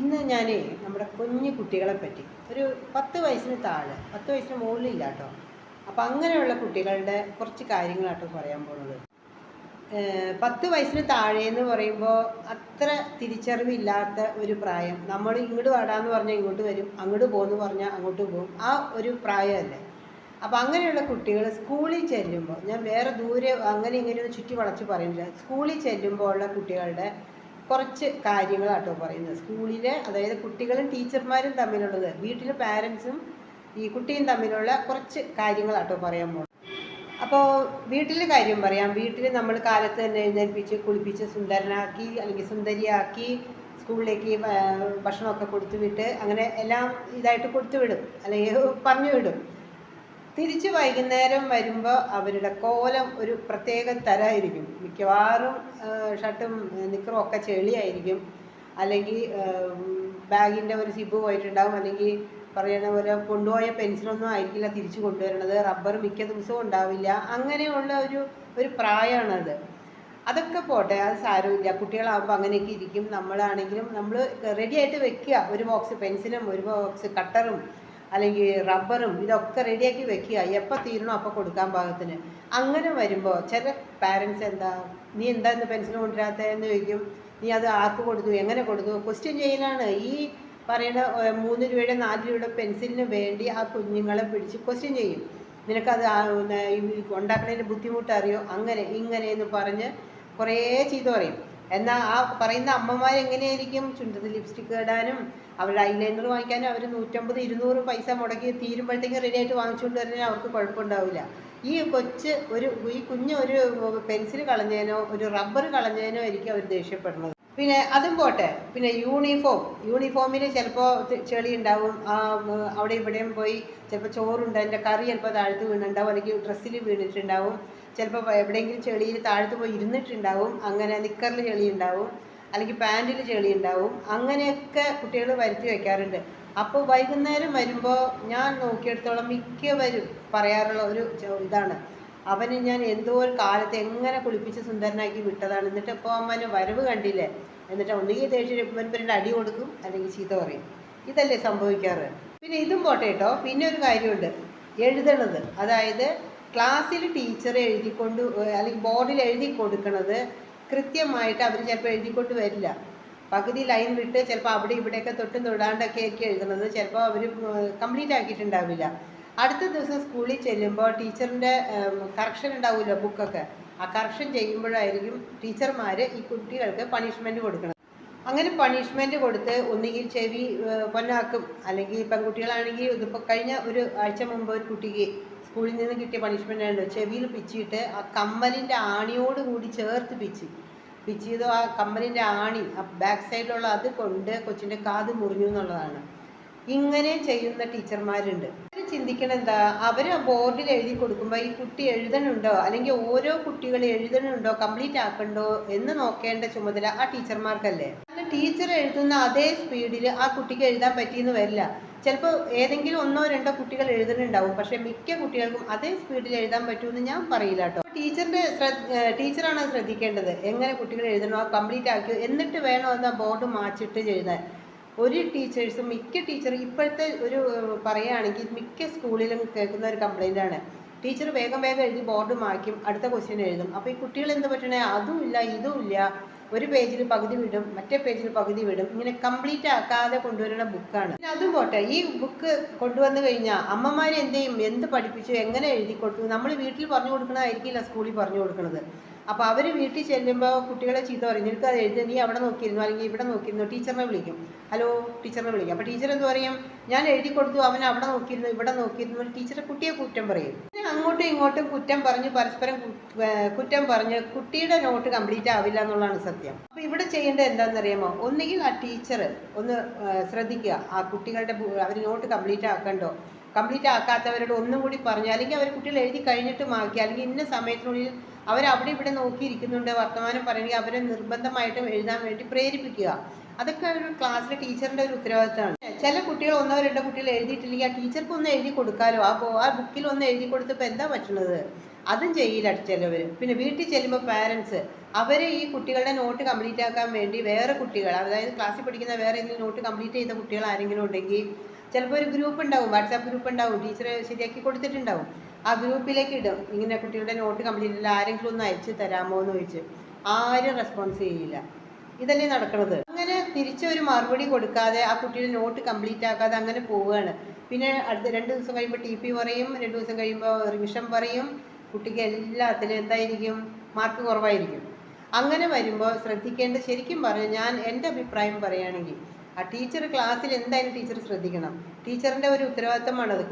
ഇന്ന് ഞാൻ നമ്മുടെ കുഞ്ഞു കുട്ടികളെ പറ്റി ഒരു പത്ത് വയസ്സിന് താഴെ പത്ത് വയസ്സിന് മുകളിലില്ല കേട്ടോ അപ്പോൾ അങ്ങനെയുള്ള കുട്ടികളുടെ കുറച്ച് കാര്യങ്ങളാട്ടോ പറയാൻ പോകുന്നത് പത്ത് വയസ്സിന് താഴെ എന്ന് പറയുമ്പോൾ അത്ര തിരിച്ചറിവില്ലാത്ത ഒരു പ്രായം. നമ്മൾ ഇങ്ങോട്ട് വാടാന്ന് പറഞ്ഞാൽ ഇങ്ങോട്ട് വരും അങ്ങോട്ട് പോകുമെന്ന് പറഞ്ഞാൽ അങ്ങോട്ട് പോകും ആ ഒരു പ്രായമല്ലേ. അപ്പോൾ അങ്ങനെയുള്ള കുട്ടികൾ സ്കൂളിൽ ചെല്ലുമ്പോൾ ഞാൻ വേറെ ദൂരെ അങ്ങനെ ഇങ്ങനെ ചുറ്റി വളച്ച് പറയുന്നില്ല. സ്കൂളിൽ ചെല്ലുമ്പോൾ ഉള്ള കുട്ടികളുടെ കുറച്ച് കാര്യങ്ങളാട്ടോ പറയുന്നത്. സ്കൂളിലെ അതായത് കുട്ടികളും ടീച്ചർമാരും തമ്മിലുള്ളത് വീട്ടിലെ പാരൻസും ഈ കുട്ടിയും തമ്മിലുള്ള കുറച്ച് കാര്യങ്ങളാട്ടോ പറയാൻ പോകുന്നത് അപ്പോൾ വീട്ടിലെ കാര്യം പറയാം. വീട്ടിൽ നമ്മൾ കാലത്ത് തന്നെ എഴുന്നേൽപ്പിച്ച് കുളിപ്പിച്ച് സുന്ദരനാക്കി അല്ലെങ്കിൽ സുന്ദരിയാക്കി സ്കൂളിലേക്ക് ഭക്ഷണമൊക്കെ കൊടുത്തു വിട്ട് അങ്ങനെ എല്ലാം ഇതായിട്ട് കൊടുത്തു വിടും അല്ലെങ്കിൽ പറഞ്ഞു വിടും തിരിച്ച് വൈകുന്നേരം വരുമ്പോൾ അവരുടെ കോലം ഒരു പ്രത്യേക തരമായിരിക്കും മിക്കവാറും ഷർട്ടും നിക്കറും ഒക്കെ ചെളിയായിരിക്കും. അല്ലെങ്കിൽ ബാഗിന്റെ ഒരു സിബ് പോയിട്ടുണ്ടാകും അല്ലെങ്കിൽ പറയുന്ന പോലെ കൊണ്ടുപോയ പെൻസിലൊന്നും ആയിരിക്കില്ല തിരിച്ചു കൊണ്ടുവരണത്. റബ്ബർ മിക്ക ദിവസവും ഉണ്ടാവില്ല. അങ്ങനെയുള്ള ഒരു ഒരു പ്രായമാണത്. അതൊക്കെ പോട്ടെ അത് സാരമില്ല. കുട്ടികളാകുമ്പോൾ അങ്ങനെയൊക്കെ ഇരിക്കും. നമ്മളാണെങ്കിലും നമ്മൾ റെഡിയായിട്ട് വെക്കുക. ഒരു ബോക്സ് പെൻസിലും ഒരു ബോക്സ് കട്ടറും അല്ലെങ്കിൽ റബ്ബറും ഇതൊക്കെ റെഡിയാക്കി വെക്കുക. എപ്പോൾ തീരണോ അപ്പോൾ കൊടുക്കാൻ പാകത്തിന്. അങ്ങനെ വരുമ്പോൾ ചില പാരൻസ് എന്താ നീ എന്താ ഇന്ന് പെൻസിൽ കൊണ്ടുവരാത്തതെന്ന് ചോദിക്കും. നീ അത് ആർക്ക് കൊടുത്തു? എങ്ങനെ കൊടുത്തു? ക്വസ്റ്റ്യൻ ചെയ്യലാണ് ഈ പറയുന്ന മൂന്ന് രൂപയുടെ നാല് രൂപയുടെ പെൻസിലിന് വേണ്ടി ആ കുഞ്ഞുങ്ങളെ പിടിച്ച് ക്വസ്റ്റ്യൻ ചെയ്യും. നിനക്കത് ബുദ്ധിമുട്ട് അറിയോ അങ്ങനെ ഇങ്ങനെ എന്ന് പറഞ്ഞ് കുറേ ചീത്ത പറയും. എന്നാൽ ആ പറയുന്ന അമ്മമാർ എങ്ങനെയായിരിക്കും? ചുണ്ടത്തിൽ ലിപ്സ്റ്റിക്ക് ഇടാനും അവരുടെ ഐലൈനർ വാങ്ങിക്കാനും അവർ നൂറ്റമ്പത് ഇരുന്നൂറ് പൈസ മുടക്കി തീരുമ്പോഴത്തേക്കും റെഡി ആയിട്ട് വാങ്ങിച്ചുകൊണ്ട് വരുന്നതിന് അവർക്ക് കുഴപ്പമുണ്ടാവില്ല. ഈ കൊച്ച് ഒരു ഈ കുഞ്ഞ് ഒരു പെൻസിൽ കളഞ്ഞതിനോ ഒരു റബ്ബർ കളഞ്ഞതിനോ ആയിരിക്കും അവർ ദേഷ്യപ്പെടുന്നത്. പിന്നെ അതും പോട്ടെ. പിന്നെ യൂണിഫോം യൂണിഫോമിന് ചിലപ്പോൾ ചെളി ഉണ്ടാവും അവിടെ ഇവിടെയും പോയി ചിലപ്പോൾ ചോറുണ്ട്. അതിന്റെ കറി ചിലപ്പോൾ താഴത്ത് വീണുണ്ടാവും. അല്ലെങ്കിൽ ഡ്രസ്സിൽ വീണിട്ടുണ്ടാവും. ചിലപ്പോൾ എവിടെയെങ്കിലും ചെളിയിൽ താഴത്ത് പോയി ഇരുന്നിട്ടുണ്ടാവും. അങ്ങനെ നിക്കറിൽ ചെളി ഉണ്ടാവും അല്ലെങ്കിൽ പാന്റിൽ ചെളി ഉണ്ടാവും അങ്ങനെയൊക്കെ കുട്ടികൾ വരുത്തി വയ്ക്കാറുണ്ട് അപ്പോൾ വൈകുന്നേരം വരുമ്പോൾ ഞാൻ നോക്കിയെടുത്തോളം മിക്കവരും പറയാറുള്ള ഒരു ഇതാണ്. അവന് ഞാൻ എന്തോ ഒരു കാലത്ത് എങ്ങനെ കുളിപ്പിച്ച് സുന്ദരനാക്കി വിട്ടതാണ്. എന്നിട്ട് ഇപ്പോൾ അവന് വരവ് കണ്ടില്ലേ? എന്നിട്ട് ഒന്നുകിൽ ദേഷ്യം പിന്നെ അടി കൊടുക്കും അല്ലെങ്കിൽ ചീത്ത പറയും. ഇതല്ലേ സംഭവിക്കാറ്. പിന്നെ ഇതും പോട്ടെ കേട്ടോ. പിന്നെ ഒരു കാര്യമുണ്ട്. എഴുതണത്. അതായത് ക്ലാസ്സിൽ ടീച്ചർ എഴുതിക്കൊണ്ട് അല്ലെങ്കിൽ ബോർഡിൽ എഴുതി കൊടുക്കണത് കൃത്യമായിട്ട് അവർ ചിലപ്പോൾ എഴുതിക്കൊണ്ട് വരില്ല. പകുതി ലൈൻ വിട്ട് ചിലപ്പോൾ അവിടെ ഇവിടെയൊക്കെ തൊട്ടും തൊടാണ്ടൊക്കെ ആയിരിക്കും എഴുതുന്നത് ചിലപ്പോൾ അവർ കംപ്ലീറ്റ് ആക്കിയിട്ടുണ്ടാവില്ല. അടുത്ത ദിവസം സ്കൂളിൽ ചെല്ലുമ്പോൾ ടീച്ചറിന്റെ കറക്ഷൻ ഉണ്ടാവുമല്ലോ ബുക്കൊക്കെ ആ കറക്ഷൻ ചെയ്യുമ്പോഴായിരിക്കും ടീച്ചർമാർ ഈ കുട്ടികൾക്ക് പണിഷ്മെന്റ് കൊടുക്കണം. അങ്ങനെ പണിഷ്മെന്റ് കൊടുത്ത് ഒന്നുകിൽ ചെവി പൊന്നാക്കും അല്ലെങ്കിൽ പെൺകുട്ടികളാണെങ്കിൽ ഇതിപ്പോൾ കഴിഞ്ഞ ഒരു ആഴ്ച മുമ്പ് ഒരു കുട്ടിക്ക് സ്കൂളിൽ നിന്ന് കിട്ടിയ പണിഷ്മെന്റ് ഉണ്ട് ചെവിയിൽ പിച്ചിട്ട് ആ കമ്മലിന്റെ ആണിയോട് കൂടി ചേർത്ത് പിച്ചി. പിച്ചിയത് ആ കമ്മലിന്റെ ആണി ആ ബാക്ക് സൈഡിലുള്ള അത് കൊണ്ട് കൊച്ചിന്റെ കാത് മുറിഞ്ഞു എന്നുള്ളതാണ്. ഇങ്ങനെ ചെയ്യുന്ന ടീച്ചർമാരുണ്ട്. അവർ ചിന്തിക്കണം എന്താ? അവർ ബോർഡിൽ എഴുതി കൊടുക്കുമ്പോൾ ഈ കുട്ടി എഴുതണുണ്ടോ? അല്ലെങ്കിൽ ഓരോ കുട്ടികൾ എഴുതണുണ്ടോ? കംപ്ലീറ്റ് ആക്കണ്ടോ? എന്ന് നോക്കേണ്ട ചുമതല ആ ടീച്ചർമാർക്കല്ലേ? കാരണം ടീച്ചർ എഴുതുന്ന അതേ സ്പീഡിൽ ആ കുട്ടിക്ക് എഴുതാൻ പറ്റിയെന്ന് വരില്ല. ചിലപ്പോൾ ഏതെങ്കിലും ഒന്നോ രണ്ടോ കുട്ടികൾ എഴുതുന്നുണ്ടാവും. പക്ഷേ മിക്ക കുട്ടികൾക്കും അതേ സ്പീഡിൽ എഴുതാൻ പറ്റുമെന്ന് ഞാൻ പറയില്ല കേട്ടോ. ടീച്ചറിന്റെ ടീച്ചറാണ് ശ്രദ്ധിക്കേണ്ടത്. എങ്ങനെ കുട്ടികൾ എഴുതണോ കംപ്ലീറ്റ് ആക്കിയോ എന്നിട്ട് വേണോ എന്ന് ബോർഡ് മാച്ചിട്ട് എഴുതാൻ. ഒരു ടീച്ചേഴ്സും മിക്ക ടീച്ചർ ഇപ്പോഴത്തെ ഒരു പറയുകയാണെങ്കിൽ മിക്ക സ്കൂളിലും കേൾക്കുന്ന ഒരു കംപ്ലൈന്റ് ആണ്. ടീച്ചർ വേഗം വേഗം എഴുതി ബോർഡ് മായ്ക്കും അടുത്ത ക്വസ്റ്റ്യൻ എഴുതും. അപ്പോൾ ഈ കുട്ടികൾ എന്ത് പറ്റണേ? അതും ഇല്ല ഇതും ഇല്ല. ഒരു പേജിൽ പകുതി വിടും മറ്റേ പേജിൽ പകുതി വിടും. ഇങ്ങനെ കംപ്ലീറ്റ് ആക്കാതെ കൊണ്ടുവരുന്ന ബുക്കാണ് പിന്നെ അതും പോട്ടെ ഈ ബുക്ക് കൊണ്ടുവന്നു കഴിഞ്ഞാൽ അമ്മമാർ എന്ത് ചെയ്യും? എന്ത് പഠിപ്പിച്ചു? എങ്ങനെ എഴുതി കൊടുത്തു? നമ്മൾ വീട്ടിൽ പറഞ്ഞു കൊടുക്കണതായിരിക്കില്ല സ്കൂളിൽ പറഞ്ഞു കൊടുക്കുന്നത് അപ്പോൾ അവർ വീട്ടിൽ ചെല്ലുമ്പോൾ കുട്ടികളെ ചീത്ത പറയും നിനക്ക് അത് എഴുതി നീ അവിടെ നോക്കിയിരുന്നു? അല്ലെങ്കിൽ ഇവിടെ നോക്കിയിരുന്നു? ടീച്ചറിനെ വിളിക്കും. ഹലോ ടീച്ചറിനെ വിളിക്കും. അപ്പോൾ ടീച്ചർ എന്ത് പറയും? ഞാൻ എഴുതി കൊടുത്തു അവൻ അവിടെ നോക്കിയിരുന്നു ഇവിടെ നോക്കിയിരുന്നു. ടീച്ചറെ കുട്ടിയെ കുറ്റം പറയും. അങ്ങോട്ടും ഇങ്ങോട്ടും കുറ്റം പറഞ്ഞ് പരസ്പരം കുറ്റം പറഞ്ഞ് കുട്ടിയുടെ നോട്ട് കംപ്ലീറ്റ് ആവില്ല എന്നുള്ളതാണ് സത്യം. അപ്പോൾ ഇവിടെ ചെയ്യേണ്ടത് എന്താണെന്നറിയാമോ? ഒന്നുകിൽ ആ ടീച്ചർ ഒന്ന് ശ്രദ്ധിക്കുക. ആ കുട്ടികളുടെ അവർ നോട്ട് കംപ്ലീറ്റ് ആക്കണ്ടോ? കംപ്ലീറ്റ് ആക്കാത്തവരോട് ഒന്നും കൂടി പറഞ്ഞു അല്ലെങ്കിൽ അവർ കുട്ടികൾ എഴുതി കഴിഞ്ഞിട്ട് മാക്കി അല്ലെങ്കിൽ ഇന്ന സമയത്തിനുള്ളിൽ അവർ അവിടെ ഇവിടെ നോക്കിയിരിക്കുന്നുണ്ട് വർത്തമാനം പറയുകയും അവരെ നിർബന്ധമായിട്ടും എഴുതാൻ വേണ്ടി പ്രേരിപ്പിക്കുക. അതൊക്കെ ഒരു ക്ലാസ്സിലെ ടീച്ചറിന്റെ ഒരു ഉത്തരവാദിത്തമാണ്. ചില കുട്ടികൾ ഒന്നോ രണ്ടോ കുട്ടികൾ എഴുതിയിട്ടില്ലെങ്കിൽ ആ ടീച്ചർക്ക് ഒന്ന് എഴുതി കൊടുക്കാലോ? ആ ആ ബുക്കിൽ ഒന്ന് എഴുതി കൊടുത്തപ്പോൾ എന്താ പറ്റുന്നത്? അതും ചെയ്യില്ല ചിലവർ പിന്നെ വീട്ടിൽ ചെല്ലുമ്പോൾ പാരൻസ് അവർ ഈ കുട്ടികളുടെ നോട്ട് കംപ്ലീറ്റ് ആക്കാൻ വേണ്ടി വേറെ കുട്ടികൾ അതായത് ക്ലാസ്സിൽ പഠിക്കുന്ന വേറെ ഏതെങ്കിലും നോട്ട് കംപ്ലീറ്റ് ചെയ്ത കുട്ടികൾ ആരെങ്കിലും ഉണ്ടെങ്കിൽ ചിലപ്പോൾ ഒരു ഗ്രൂപ്പ് ഉണ്ടാവും വാട്സാപ്പ് ഗ്രൂപ്പ് ഉണ്ടാവും ടീച്ചർ ശരിയാക്കി കൊടുത്തിട്ടുണ്ടാവും. ആ ഗ്രൂപ്പിലേക്ക് ഇടും. ഇങ്ങനെ കുട്ടികളുടെ നോട്ട് കംപ്ലീറ്റ് ഇല്ല ആരെങ്കിലും ഒന്ന് അയച്ച് തരാമോ എന്ന് ചോദിച്ച് ആരും റെസ്പോൺസ് ചെയ്യില്ല. ഇതല്ലേ നടക്കുന്നത് അങ്ങനെ തിരിച്ചൊരു മറുപടി കൊടുക്കാതെ ആ കുട്ടിയുടെ നോട്ട് കംപ്ലീറ്റ് ആക്കാതെ അങ്ങനെ പോവുകയാണ്. പിന്നെ അടുത്ത രണ്ട് ദിവസം കഴിയുമ്പോൾ ടി പി പറയും രണ്ട് ദിവസം കഴിയുമ്പോൾ റിവിഷൻ പറയും. കുട്ടിക്ക് എല്ലാത്തിലും എന്തായിരിക്കും? മാർക്ക് കുറവായിരിക്കും. അങ്ങനെ വരുമ്പോൾ ശ്രദ്ധിക്കേണ്ട ശരിക്കും പറഞ്ഞു ഞാൻ എന്റെ അഭിപ്രായം പറയുകയാണെങ്കിൽ ആ ടീച്ചർ ക്ലാസ്സിൽ എന്തായാലും ടീച്ചർ ശ്രദ്ധിക്കണം. ടീച്ചറിന്റെ ഒരു ഉത്തരവാദിത്തമാണത്.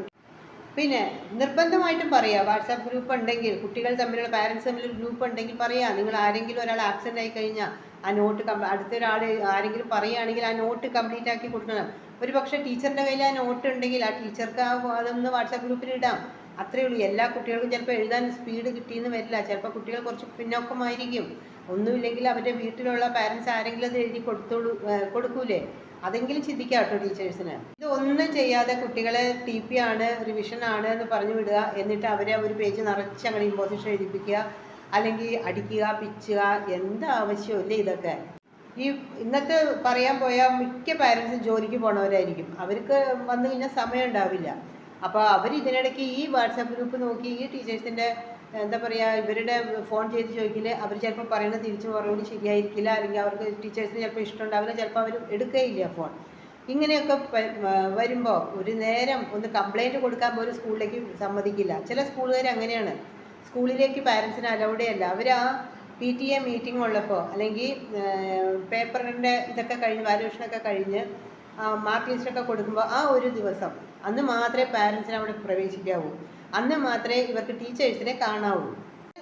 പിന്നെ നിർബന്ധമായിട്ടും പറയുക വാട്സാപ്പ് ഗ്രൂപ്പ് ഉണ്ടെങ്കിൽ കുട്ടികൾ തമ്മിലുള്ള പാരൻസ് തമ്മിലൊരു ഗ്രൂപ്പ് ഉണ്ടെങ്കിൽ പറയുക നിങ്ങൾ ആരെങ്കിലും ഒരാൾ ആക്സിഡന്റ് ആയി കഴിഞ്ഞാൽ ആ നോട്ട് അടുത്ത ഒരാൾ ആരെങ്കിലും പറയുകയാണെങ്കിൽ ആ നോട്ട് കംപ്ലീറ്റ് ആക്കി കൊടുക്കണം. ഒരു പക്ഷേ ടീച്ചറിന്റെ കയ്യിൽ ആ നോട്ട് ഉണ്ടെങ്കിൽ ആ ടീച്ചർക്ക് ആ അതൊന്ന് വാട്സാപ്പ് ഗ്രൂപ്പിൽ ഇടാം. അത്രയേ ഉള്ളൂ. എല്ലാ കുട്ടികൾക്കും ചിലപ്പോൾ എഴുതാൻ സ്പീഡ് കിട്ടിയെന്ന് വരില്ല. ചിലപ്പോൾ കുട്ടികൾ കുറച്ച് പിന്നോക്കമായിരിക്കും. ഒന്നുമില്ലെങ്കിൽ അവരുടെ വീട്ടിലുള്ള പാരൻസ് ആരെങ്കിലും അത് എഴുതി കൊടുത്തോളൂ കൊടുക്കൂലേ? അതെങ്കിലും ചിന്തിക്കാം കേട്ടോ ടീച്ചേഴ്സിന്. ഇത് ഒന്നും ചെയ്യാതെ കുട്ടികളെ ടി പി ആണ് റിവിഷൻ ആണ് എന്ന് പറഞ്ഞു വിടുക. എന്നിട്ട് അവരെ ഒരു പേജ് നിറച്ച് അങ്ങനെ ഇമ്പോസിഷൻ എഴുതിപ്പിക്കുക അല്ലെങ്കിൽ അടിക്കുക പിച്ചുക എന്ത് ആവശ്യമില്ല ഇതൊക്കെ? ഈ ഇന്നത്തെ പറയാൻ പോയാൽ മിക്ക പാരൻസും ജോലിക്ക് പോണവരായിരിക്കും. അവർക്ക് വന്നു കഴിഞ്ഞാൽ സമയം ഉണ്ടാവില്ല. അപ്പോൾ അവർ ഇതിനിടയ്ക്ക് ഈ വാട്സാപ്പ് ഗ്രൂപ്പ് നോക്കി ഈ ടീച്ചേഴ്സിന്റെ എന്താ പറയുക ഇവരുടെ ഫോൺ ചെയ്ത് ചോദിക്കില്ല അവർ ചിലപ്പോൾ പറയുന്നത് തിരിച്ചു മറുപടി ശരിയായിരിക്കില്ല അല്ലെങ്കിൽ അവർക്ക് ടീച്ചേഴ്സിന് ചിലപ്പോൾ ഇഷ്ടമുണ്ടാവില്ല ചിലപ്പോൾ അവർ എടുക്കുകയില്ല ഫോൺ. ഇങ്ങനെയൊക്കെ വരുമ്പോൾ ഒരു നേരം ഒന്ന് കംപ്ലൈന്റ് കൊടുക്കാൻ പോലും സ്കൂളിലേക്ക് സമ്മതിക്കില്ല. ചില സ്കൂളുകാർ അങ്ങനെയാണ്. സ്കൂളിലേക്ക് പാരൻസിന് അലൗഡേ അല്ല അവർ ആ പി ടി എ മീറ്റിംഗ് ഉള്ളപ്പോൾ അല്ലെങ്കിൽ പേപ്പറിന്റെ ഇതൊക്കെ കഴിഞ്ഞ് വാല്യൂഷനൊക്കെ കഴിഞ്ഞ് മാർക്ക് ലിസ്റ്റൊക്കെ കൊടുക്കുമ്പോൾ ആ ഒരു ദിവസം അന്ന് മാത്രമേ പാരൻസിന് അവിടെ പ്രവേശിക്കാവൂ. അന്ന് മാത്രമേ ഇവർക്ക് ടീച്ചേഴ്സിനെ കാണാവൂ.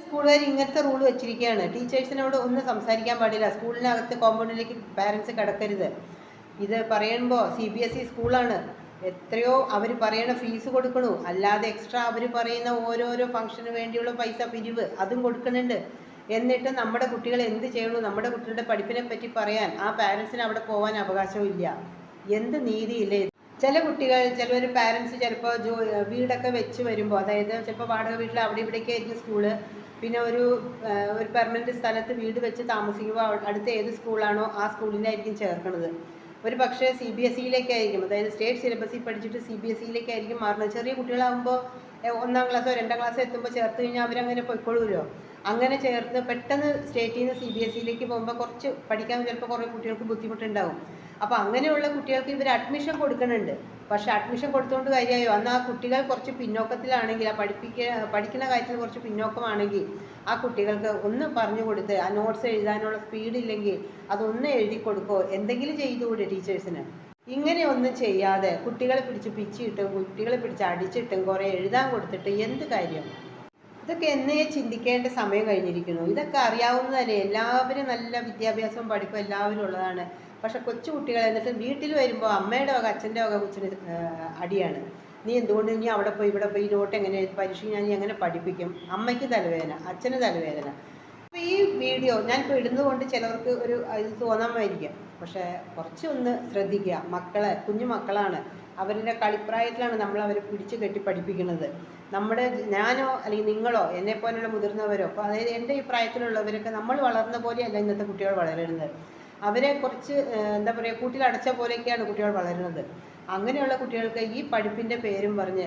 സ്കൂളുകാർ ഇങ്ങനത്തെ റൂൾ വെച്ചിരിക്കുകയാണ്. ടീച്ചേഴ്സിനോട് ഒന്നും സംസാരിക്കാൻ പാടില്ല. സ്കൂളിനകത്ത് കോമ്പൗണ്ടിലേക്ക് പാരൻസ് കിടക്കരുത്. ഇത് പറയുമ്പോൾ സി ബി എസ് ഇ സ്കൂളാണ്. എത്രയോ അവർ പറയണ ഫീസ് കൊടുക്കണു. അല്ലാതെ എക്സ്ട്രാ അവർ പറയുന്ന ഓരോരോ ഫംഗ്ഷന് വേണ്ടിയുള്ള പൈസ പിരിവ് അതും കൊടുക്കുന്നുണ്ട്. എന്നിട്ട് നമ്മുടെ കുട്ടികൾ എന്ത് ചെയ്യണു? നമ്മുടെ കുട്ടികളുടെ പഠിപ്പിനെ പറ്റി പറയാൻ ആ പാരൻസിന് അവിടെ പോകാൻ അവകാശവും ഇല്ല എന്ത് നീതിയില്ലേ? ചില കുട്ടികൾ ചിലവർ പാരൻസ് ചിലപ്പോൾ ജോ വീടൊക്കെ വെച്ച് വരുമ്പോൾ അതായത് ചിലപ്പോൾ വാടക വീട്ടിൽ അവിടെ ഇവിടെയൊക്കെ ആയിരിക്കും സ്കൂൾ പിന്നെ ഒരു ഒരു പെർമനന്റ് സ്ഥലത്ത് വീട് വെച്ച് താമസിക്കുമ്പോൾ അടുത്ത ഏത് സ്കൂളാണോ ആ സ്കൂളിലായിരിക്കും ചേർക്കുന്നത് ഒരു പക്ഷേ സി ബി എസ് സിയിലേക്കായിരിക്കും അതായത് സ്റ്റേറ്റ് സിലബസിൽ പഠിച്ചിട്ട് സി ബി എസ് സിയിലേക്കായിരിക്കും മാറുന്നത്. ചെറിയ കുട്ടികളാകുമ്പോൾ ഒന്നാം ക്ലാസ്സോ രണ്ടാം ക്ലാസ്സോ എത്തുമ്പോൾ ചേർത്ത് കഴിഞ്ഞാൽ അവരങ്ങനെ പൊയ്ക്കൊള്ളുമല്ലോ അങ്ങനെ ചേർത്ത് പെട്ടെന്ന് സ്റ്റേറ്റിൽ നിന്ന് സി ബി എസ് സിയിലേക്ക് പോകുമ്പോൾ കുറച്ച് പഠിക്കാൻ ചിലപ്പോൾ കുറേ കുട്ടികൾക്ക് ബുദ്ധിമുട്ടുണ്ടാവും. അപ്പോൾ അങ്ങനെയുള്ള കുട്ടികൾക്ക് ഇവർ അഡ്മിഷൻ കൊടുക്കുന്നുണ്ട് പക്ഷേ അഡ്മിഷൻ കൊടുത്തുകൊണ്ട് കാര്യമായോ അന്ന് ആ കുട്ടികൾ കുറച്ച് പിന്നോക്കത്തിലാണെങ്കിൽ ആ പഠിപ്പിക്ക പഠിക്കുന്ന കാര്യത്തിൽ കുറച്ച് പിന്നോക്കമാണെങ്കിൽ ആ കുട്ടികൾക്ക് ഒന്ന് പറഞ്ഞു കൊടുത്ത് ആ നോട്ട്സ് എഴുതാനുള്ള സ്പീഡ് ഇല്ലെങ്കിൽ അതൊന്ന് എഴുതി കൊടുക്കോ? എന്തെങ്കിലും ചെയ്തുകൂടെ ടീച്ചേഴ്സിന്? ഇങ്ങനെ ഒന്നും ചെയ്യാതെ കുട്ടികളെ പിടിച്ച് പിച്ചിട്ടും കുട്ടികളെ പിടിച്ച് അടിച്ചിട്ടും കുറേ എഴുതാൻ കൊടുത്തിട്ട് എന്ത് കാര്യം? ഇതൊക്കെ എന്നേ ചിന്തിക്കേണ്ട സമയം കഴിഞ്ഞിരിക്കുന്നു. ഇതൊക്കെ അറിയാവുന്നതല്ലേ? എല്ലാവരും നല്ല വിദ്യാഭ്യാസവും പഠിപ്പും എല്ലാവരും ഉള്ളതാണ്. പക്ഷെ കൊച്ചു കുട്ടികൾ എന്നിട്ട് വീട്ടിൽ വരുമ്പോൾ അമ്മയുടെ വക അച്ഛന്റെ വക കൊച്ചിന് അടിയാണ്. നീ എന്തുകൊണ്ട് നീ അവിടെ പോയി ഇവിടെ പോയി നോട്ട് എങ്ങനെ പരീക്ഷ ഞാൻ നീ എങ്ങനെ പഠിപ്പിക്കും? അമ്മയ്ക്ക് തലവേദന അച്ഛന് തലവേദന. അപ്പോൾ ഈ വീഡിയോ ഞാനിപ്പോൾ ഇടുന്നത് കൊണ്ട് ചിലവർക്ക് ഒരു ഇത് തോന്നാമായിരിക്കാം. പക്ഷേ കുറച്ചൊന്ന് ശ്രദ്ധിക്കുക. മക്കളെ കുഞ്ഞു മക്കളാണ്. അവരുടെ കളിപ്രായത്തിലാണ് നമ്മൾ അവരെ പിടിച്ചു കെട്ടി പഠിപ്പിക്കുന്നത്. നമ്മുടെ ഞാനോ അല്ലെങ്കിൽ നിങ്ങളോ എന്നെ പോലെയുള്ള മുതിർന്നവരോ അപ്പോൾ അതായത് എന്റെ ഈ പ്രായത്തിലുള്ളവരൊക്കെ നമ്മൾ വളർന്ന പോലെയല്ല ഇന്നത്തെ കുട്ടികൾ വളരുന്നത്. അവരെ കുറച്ച് എന്താ പറയുക കൂട്ടിലടച്ച പോലെയൊക്കെയാണ് കുട്ടികൾ വളരുന്നത്. അങ്ങനെയുള്ള കുട്ടികൾക്ക് ഈ പഠിപ്പിന്റെ പേരും പറഞ്ഞ്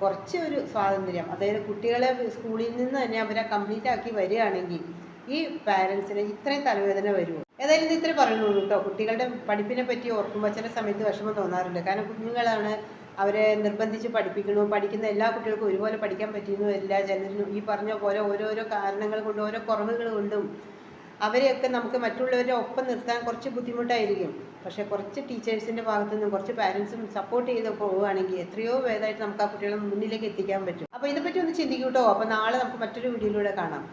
കുറച്ച് ഒരു സ്വാതന്ത്ര്യം അതായത് കുട്ടികളെ സ്കൂളിൽ നിന്ന് തന്നെ അവരെ കംപ്ലീറ്റ് ആക്കി വരികയാണെങ്കിൽ ഈ പാരൻസിന് ഇത്രയും തലവേദന വരുമോ? ഏതായാലും ഇത് ഇത്രേ പറയുള്ളൂ കേട്ടോ. കുട്ടികളുടെ പഠിപ്പിനെ പറ്റി ഓർക്കുമ്പോൾ ചില സമയത്ത് വിഷമം തോന്നാറുണ്ട്. കാരണം കുഞ്ഞുങ്ങളാണ് അവരെ നിർബന്ധിച്ച് പഠിപ്പിക്കണു പഠിക്കുന്ന എല്ലാ കുട്ടികൾക്കും ഒരുപോലെ പഠിക്കാൻ പറ്റിയെന്നും എല്ലാ ചിലരിനും ഈ പറഞ്ഞ പോലെ ഓരോരോ കാരണങ്ങൾ കൊണ്ടും ഓരോ കുറവുകൾ കൊണ്ടും അവരെയൊക്കെ നമുക്ക് മറ്റുള്ളവരുടെ ഒപ്പം നിർത്താൻ കുറച്ച് ബുദ്ധിമുട്ടായിരിക്കും. പക്ഷേ കുറച്ച് ടീച്ചേഴ്സിന്റെ ഭാഗത്തു നിന്നും കുറച്ച് പാരൻസും സപ്പോർട്ട് ചെയ്ത് പോവുകയാണെങ്കിൽ എത്രയോ ഭേദമായിട്ട് നമുക്ക് ആ കുട്ടികളെ മുന്നിലേക്ക് എത്തിക്കാൻ പറ്റും. അപ്പോൾ ഇതിനെപ്പറ്റി ഒന്ന് ചിന്തിക്കൂട്ടോ അപ്പോൾ നാളെ നമുക്ക് മറ്റൊരു വീഡിയോയിലൂടെ കാണാം.